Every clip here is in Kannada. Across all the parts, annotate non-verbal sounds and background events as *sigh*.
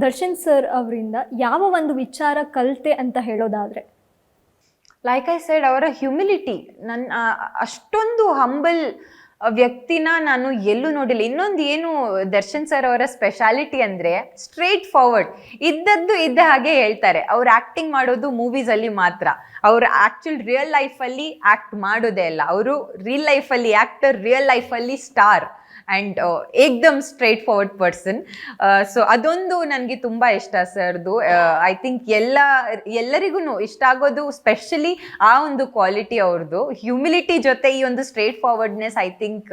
ದರ್ಶನ್ ಸರ್ ಅವರಿಂದ ಯಾವ ಒಂದು ವಿಚಾರ ಕಲಿತೆ ಅಂತ ಹೇಳೋದಾದರೆ? ಲೈಕ್ ಐ ಸೈಡ್ ಅವರ ಹ್ಯುಮಿಲಿಟಿ ನನ್ನ ಅಷ್ಟೊಂದು ಹಂಬಲ್ ವ್ಯಕ್ತಿನ ನಾನು ಎಲ್ಲೂ ನೋಡಿಲ್ಲ. ಇನ್ನೊಂದು ಏನು ದರ್ಶನ್ ಸರ್ ಅವರ ಸ್ಪೆಷಾಲಿಟಿ ಅಂದರೆ ಸ್ಟ್ರೇಟ್ ಫಾರ್ವರ್ಡ್ ಇದ್ದದ್ದು ಇದ್ದ ಹಾಗೆ ಹೇಳ್ತಾರೆ. ಅವ್ರು ಆ್ಯಕ್ಟಿಂಗ್ ಮಾಡೋದು ಮೂವೀಸಲ್ಲಿ ಮಾತ್ರ. ಅವ್ರು ಆ್ಯಕ್ಚುಲ್ ರಿಯಲ್ ಲೈಫಲ್ಲಿ ಆ್ಯಕ್ಟ್ ಮಾಡೋದೇ ಇಲ್ಲ ಅವರು ರಿಯಲ್ ಲೈಫಲ್ಲಿ ಆ್ಯಕ್ಟರ್ ರಿಯಲ್ ಲೈಫಲ್ಲಿ ಸ್ಟಾರ್ ಆ್ಯಂಡ್ ಏಕ್ದಮ್ ಸ್ಟ್ರೈಟ್ ಫಾರ್ವರ್ಡ್ ಪರ್ಸನ್ ಸೊ ಅದೊಂದು ನನಗೆ ತುಂಬ ಇಷ್ಟ ಸರ್ದು. ಐ ಥಿಂಕ್ ಎಲ್ಲ ಎಲ್ಲರಿಗೂ ಇಷ್ಟ ಆಗೋದು ಸ್ಪೆಷಲಿ ಆ ಒಂದು ಕ್ವಾಲಿಟಿ ಅವ್ರದ್ದು ಹ್ಯೂಮಿಲಿಟಿ ಜೊತೆ ಈ ಒಂದು straightforwardness I think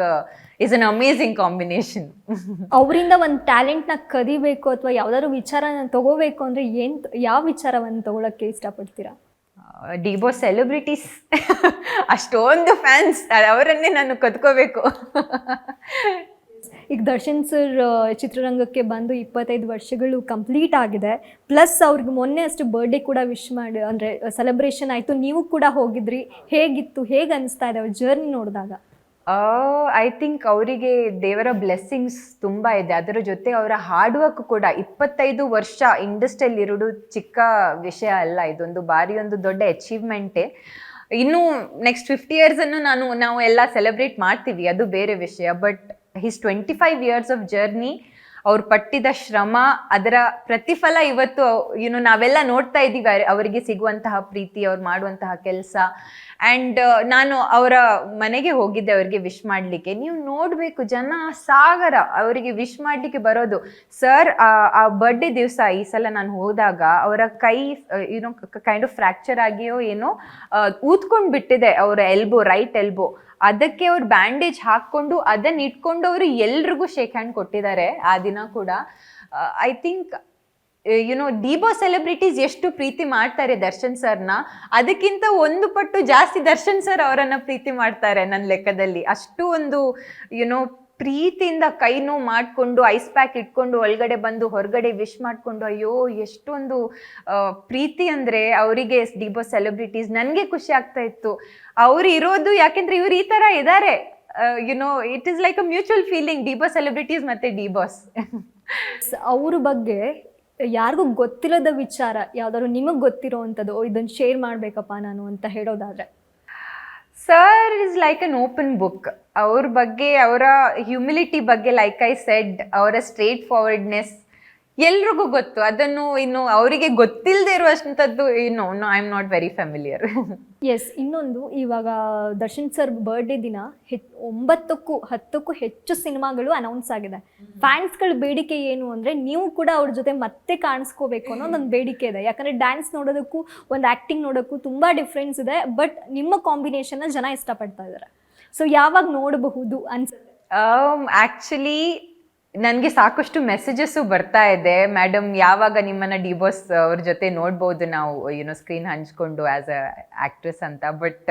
is an amazing combination ಅವರಿಂದ ಒಂದು ಟ್ಯಾಲೆಂಟ್ನ ಕದಿಬೇಕು ಅಥವಾ ಯಾವ್ದಾದ್ರು ವಿಚಾರನ ತಗೋಬೇಕು ಅಂದರೆ ಏನು ಯಾವ ವಿಚಾರವನ್ನು ತಗೊಳಕ್ಕೆ ಇಷ್ಟಪಡ್ತೀರಾ? ಡಿಬೋ ಸೆಲೆಬ್ರಿಟೀಸ್ *laughs* ಅಷ್ಟೊಂದು ಫ್ಯಾನ್ಸ್ ಅವರನ್ನೇ ನಾನು ಕದ್ಕೋಬೇಕು. *laughs* ಈಗ ದರ್ಶನ್ ಸರ್ ಚಿತ್ರರಂಗಕ್ಕೆ ಬಂದು ಇಪ್ಪತ್ತೈದು ವರ್ಷಗಳು ಕಂಪ್ಲೀಟ್ ಆಗಿದೆ. ಪ್ಲಸ್ ಅವ್ರಿಗೆ ಮೊನ್ನೆ ಅಷ್ಟು ಬರ್ಡೇ ಕೂಡ ವಿಶ್ ಮಾಡಿ, ಅಂದರೆ ಸೆಲೆಬ್ರೇಷನ್ ಆಯಿತು. ನೀವು ಕೂಡ ಹೋಗಿದ್ರಿ. ಹೇಗಿತ್ತು? ಹೇಗೆ ಅನಿಸ್ತಾ ಇದೆ ಅವ್ರ ಜರ್ನಿ ನೋಡಿದಾಗ? ಐ ಥಿಂಕ್ ಅವರಿಗೆ ದೇವರ ಬ್ಲೆಸ್ಸಿಂಗ್ಸ್ ತುಂಬ ಇದೆ. ಅದರ ಜೊತೆ ಅವರ ಹಾರ್ಡ್ ವರ್ಕ್ ಕೂಡ. ಇಪ್ಪತ್ತೈದು ವರ್ಷ ಇಂಡಸ್ಟ್ರಿಯಲ್ಲಿ ಇರೋದು ಚಿಕ್ಕ ವಿಷಯ ಅಲ್ಲ. ಇದೊಂದು ಭಾರಿ ಒಂದು ದೊಡ್ಡ ಅಚೀವ್ಮೆಂಟೇ ಇನ್ನು ನೆಕ್ಸ್ಟ್ ಫಿಫ್ಟಿ ಇಯರ್ಸನ್ನು ನಾನು, ನಾವು ಎಲ್ಲ ಸೆಲೆಬ್ರೇಟ್ ಮಾಡ್ತೀವಿ, ಅದು ಬೇರೆ ವಿಷಯ. But his twenty five years of journey ಅವ್ರು ಪಟ್ಟಿದ ಶ್ರಮ, ಅದರ ಪ್ರತಿಫಲ ಇವತ್ತು ಯುನೋ ನಾವೆಲ್ಲ ನೋಡ್ತಾ ಇದ್ದೀವಿ ಅವರಿಗೆ ಸಿಗುವಂತಹ ಪ್ರೀತಿ, ಅವ್ರು ಮಾಡುವಂತಹ ಕೆಲಸ. ಆ್ಯಂಡ್ ನಾನು ಅವರ ಮನೆಗೆ ಹೋಗಿದ್ದೆ, ಅವರಿಗೆ ವಿಶ್ ಮಾಡಲಿಕ್ಕೆ. ನೀವು ನೋಡಬೇಕು, ಜನ ಸಾಗರ ಅವರಿಗೆ ವಿಶ್ ಮಾಡಲಿಕ್ಕೆ ಬರೋದು. ಸರ್ ಆ ಬರ್ಡೇ ದಿವಸ ಈ ಸಲ ನಾನು ಹೋದಾಗ ಅವರ ಕೈ ಏನೋ ಕೈಂಡ್ ಆಫ್ ಫ್ರ್ಯಾಕ್ಚರ್ ಆಗಿಯೋ ಏನೋ ಊದ್ಕೊಂಡು ಬಿಟ್ಟಿದೆ ಅವರ ಎಲ್ಬೋ ರೈಟ್ ಎಲ್ಬೋ ಅದಕ್ಕೆ ಅವ್ರು ಬ್ಯಾಂಡೇಜ್ ಹಾಕ್ಕೊಂಡು ಅದನ್ನ ಇಟ್ಕೊಂಡು ಅವರು ಎಲ್ರಿಗೂ ಶೇಕ್ ಹ್ಯಾಂಡ್ ಕೊಟ್ಟಿದ್ದಾರೆ ಆ ದಿನ ಕೂಡ. ಐ ಥಿಂಕ್ ಯುನೋ ಡಿಬೋ ಸೆಲೆಬ್ರಿಟೀಸ್ ಎಷ್ಟು ಪ್ರೀತಿ ಮಾಡ್ತಾರೆ ದರ್ಶನ್ ಸರ್ನ. ಅದಕ್ಕಿಂತ ಒಂದು ಪಟ್ಟು ಜಾಸ್ತಿ ದರ್ಶನ್ ಸರ್ ಅವರನ್ನ ಪ್ರೀತಿ ಮಾಡ್ತಾರೆ ನನ್ನ ಲೆಕ್ಕದಲ್ಲಿ. ಅಷ್ಟು ಒಂದು ಯುನೋ ಪ್ರೀತಿಯಿಂದ ಕೈ ನೋವು ಮಾಡಿಕೊಂಡು ಐಸ್ ಪ್ಯಾಕ್ ಇಟ್ಕೊಂಡು, ಒಳಗಡೆ ಬಂದು, ಹೊರಗಡೆ ವಿಶ್ ಮಾಡಿಕೊಂಡು, ಅಯ್ಯೋ, ಎಷ್ಟೊಂದು ಪ್ರೀತಿ ಅಂದರೆ ಅವರಿಗೆ ಡಿಬೋ ಸೆಲೆಬ್ರಿಟೀಸ್ ನನಗೆ ಖುಷಿ ಆಗ್ತಾ ಇತ್ತು. ಅವ್ರು ಇರೋದು ಯಾಕೆಂದ್ರೆ ಇವ್ರು ಈ ಥರ ಇದ್ದಾರೆ you know it is like a mutual feeling ಡಿಬೋ celebrities ಮತ್ತು ಡಿಬಾಸ್ ಅವ್ರ ಬಗ್ಗೆ ಯಾರಿಗೂ ಗೊತ್ತಿಲ್ಲದ ವಿಚಾರ, ಯಾವ್ದಾದ್ರು ನಿಮಗೆ ಗೊತ್ತಿರೋ ಅಂಥದ್ದು ಇದನ್ನು ಶೇರ್ ಮಾಡಬೇಕಪ್ಪ ನಾನು ಅಂತ ಹೇಳೋದಾದ್ರೆ. Sir is like an open book ಅವ್ರ ಬಗ್ಗೆ, ಅವರ ಹ್ಯುಮಿಲಿಟಿ ಬಗ್ಗೆ ಲೈಕ್ ಐ ಸೆಡ್ ಅವರ ಸ್ಟ್ರೇಟ್ ಫಾರ್ವರ್ಡ್ನೆಸ್ ಎಲ್ರಿಗೂ ಗೊತ್ತು. ಅದನ್ನು ಇನ್ನು ಅವರಿಗೆ ಗೊತ್ತಿಲ್ಲದೆ ಇರುವಂಥದ್ದು ಇನ್ನು I am not very familiar as ಇನ್ನೊಂದು ಇವಾಗ ದರ್ಶನ್ ಸರ್ ಬರ್ಡೇ ದಿನ ಹೆಚ್ ಒಂಬತ್ತಕ್ಕೂ ಹತ್ತಕ್ಕೂ ಹೆಚ್ಚು ಸಿನಿಮಾಗಳು ಅನೌನ್ಸ್ ಆಗಿದೆ. ಫ್ಯಾನ್ಸ್ಗಳ ಬೇಡಿಕೆ ಏನು ಅಂದರೆ ನೀವು ಕೂಡ ಅವ್ರ ಜೊತೆ ಮತ್ತೆ ಕಾಣಿಸ್ಕೋಬೇಕು ಒಂದು ಬೇಡಿಕೆ ಇದೆ. ಯಾಕಂದರೆ ಡ್ಯಾನ್ಸ್ ನೋಡೋದಕ್ಕೂ ಒಂದು ಆ್ಯಕ್ಟಿಂಗ್ ನೋಡೋಕ್ಕೂ ತುಂಬ ಡಿಫ್ರೆನ್ಸ್ ಇದೆ ಬಟ್ ನಿಮ್ಮ ಕಾಂಬಿನೇಷನ್ನ ಜನ ಇಷ್ಟಪಡ್ತಾ ಇದ್ದಾರೆ ಸೊ ಯಾವಾಗ ನೋಡಬಹುದು ಅನ್ಸುತ್ತೆ? ಆ್ಯಕ್ಚುಲಿ ನನಗೆ ಸಾಕಷ್ಟು ಮೆಸೇಜಸ್ಸು ಬರ್ತಾ ಇದೆ. ಮೇಡಮ್ ಯಾವಾಗ ನಿಮ್ಮನ್ನ ಡಿಬೋಸ್ ಅವ್ರ ಜೊತೆ ನೋಡ್ಬೋದು ನಾವು ಯುನೋ ಸ್ಕ್ರೀನ್ ಹಂಚ್ಕೊಂಡು ಆ್ಯಸ್ ಅ ಆ್ಯಕ್ಟ್ರೆಸ್ ಅಂತ. ಬಟ್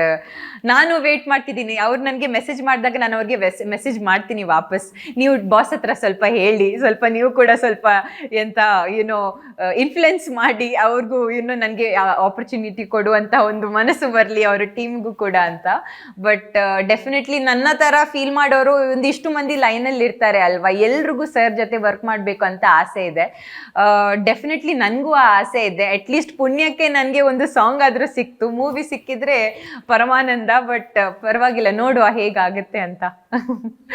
ನಾನು ವೇಟ್ ಮಾಡ್ತಿದ್ದೀನಿ. ಅವ್ರು ನನಗೆ ಮೆಸೇಜ್ ಮಾಡಿದಾಗ ನಾನು ಅವ್ರಿಗೆ ಮೆಸೇಜ್ ಮಾಡ್ತೀನಿ ವಾಪಸ್. ನೀವು ಬಾಸ್ ಹತ್ರ ಸ್ವಲ್ಪ ಹೇಳಿ, ಸ್ವಲ್ಪ ನೀವು ಕೂಡ ಸ್ವಲ್ಪ ಎಂತ ಏನೋ ಇನ್ಫ್ಲುಯೆನ್ಸ್ ಮಾಡಿ, ಅವ್ರಿಗೂ ಇನ್ನೂ ನನಗೆ ಆಪರ್ಚುನಿಟಿ ಕೊಡುವಂಥ ಒಂದು ಮನಸ್ಸು ಬರಲಿ ಅವ್ರ ಟೀಮ್ಗೂ ಕೂಡ ಅಂತ. ಬಟ್ ಡೆಫಿನೆಟ್ಲಿ ನನ್ನ ಥರ ಫೀಲ್ ಮಾಡೋರು ಒಂದಿಷ್ಟು ಮಂದಿ ಲೈನಲ್ಲಿ ಇರ್ತಾರೆ ಅಲ್ವಾ? ಎಲ್ರಿಗೂ ಸರ್ ಜೊತೆ ವರ್ಕ್ ಮಾಡಬೇಕು ಅಂತ ಆಸೆ ಇದೆ. ಡೆಫಿನೆಟ್ಲಿ ನನಗೂ ಆ ಆಸೆ ಇದೆ. ಅಟ್ಲೀಸ್ಟ್ ಪುಣ್ಯಕ್ಕೆ ನನಗೆ ಒಂದು ಸಾಂಗ್ ಆದರೂ ಸಿಕ್ತು. ಮೂವಿ ಸಿಕ್ಕಿದ್ರೆ ಪರಮಾನಂದ ಬಟ್ ಪರವಾಗಿಲ್ಲ, ನೋಡುವ ಹೇಗಾಗುತ್ತೆ ಅಂತ. *laughs*